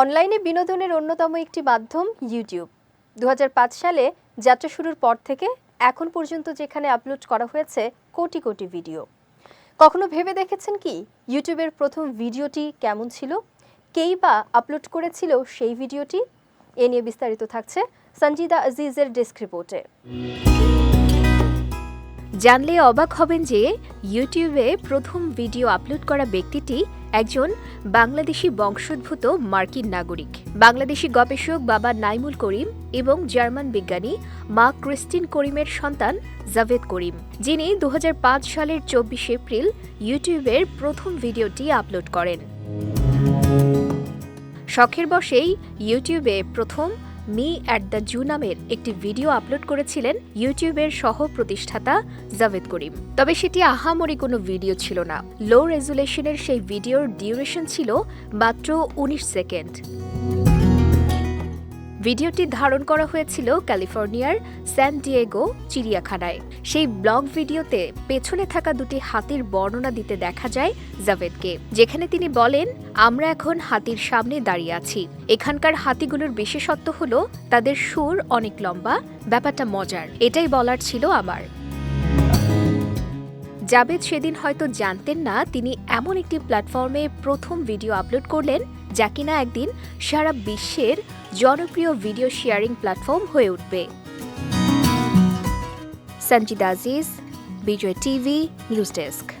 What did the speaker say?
অনলাইনে বিনোদনের অন্যতম একটি মাধ্যম ইউটিউব দু হাজার পাঁচ সালে যাত্রা শুরুর পর থেকে এখন পর্যন্ত যেখানে আপলোড করা হয়েছে কোটি কোটি ভিডিও। কখনো ভেবে দেখেছেন কি ইউটিউবের প্রথম ভিডিওটি কেমন ছিল? কেই বা আপলোড করেছিল সেই ভিডিওটি? এ নিয়ে বিস্তারিত থাকছে সঞ্জিদা আজিজের ডেস্ক রিপোর্টে। জানলে অবাক হবেন যে ইউটিউবে প্রথম ভিডিও আপলোড করা ব্যক্তিটি একজন বাংলাদেশি বংশোদ্ভূত মার্কিন নাগরিক। বাংলাদেশি গবেষক বাবা নাইমুল করিম এবং জার্মান বিজ্ঞানী মা ক্রিস্টিন করিমের সন্তান জাভেদ করিম, যিনি দু হাজার পাঁচ সালের চব্বিশে এপ্রিল ইউটিউবের প্রথম ভিডিওটি আপলোড করেন। শখের বশেই ইউটিউবে প্রথম মি অ্যাট দ্য জু নামের একটি ভিডিও আপলোড করেছিলেন ইউটিউবের সহ প্রতিষ্ঠাতা জাভেদ করিম। তবে সেটি আহামরি কোনো ভিডিও ছিল না। লো রেজুলেশনের সেই ভিডিওর ডিউরেশন ছিল মাত্র উনিশ সেকেন্ড। ভিডিওটি ধারণ করা হয়েছিল ক্যালিফোর্নিয়ার স্যান ডিয়েগো চিড়িয়াখানায়। সেই ব্লগ ভিডিওতে পেছনে থাকা দুটি হাতির বর্ণনা দিতে দেখা যায় জাভেদকে, যেখানে তিনি বলেন, আমরা এখন হাতির সামনে দাঁড়িয়ে আছি। এখানকার হাতিগুলোর বিশেষত্ব হলো তাদের সুর অনেক লম্বা, ব্যাপারটা মজার। এটাই বলার ছিল আমার। জাবেদ সেদিন হয়তো জানতেন না তিনি এমন একটি প্ল্যাটফর্মে প্রথম ভিডিও আপলোড করলেন যা কিনা একদিন সারা বিশ্বের জনপ্রিয় ভিডিও শেয়ারিং প্ল্যাটফর্ম হয়ে উঠবে। Sanjida Aziz, Bijoy TV, news desk.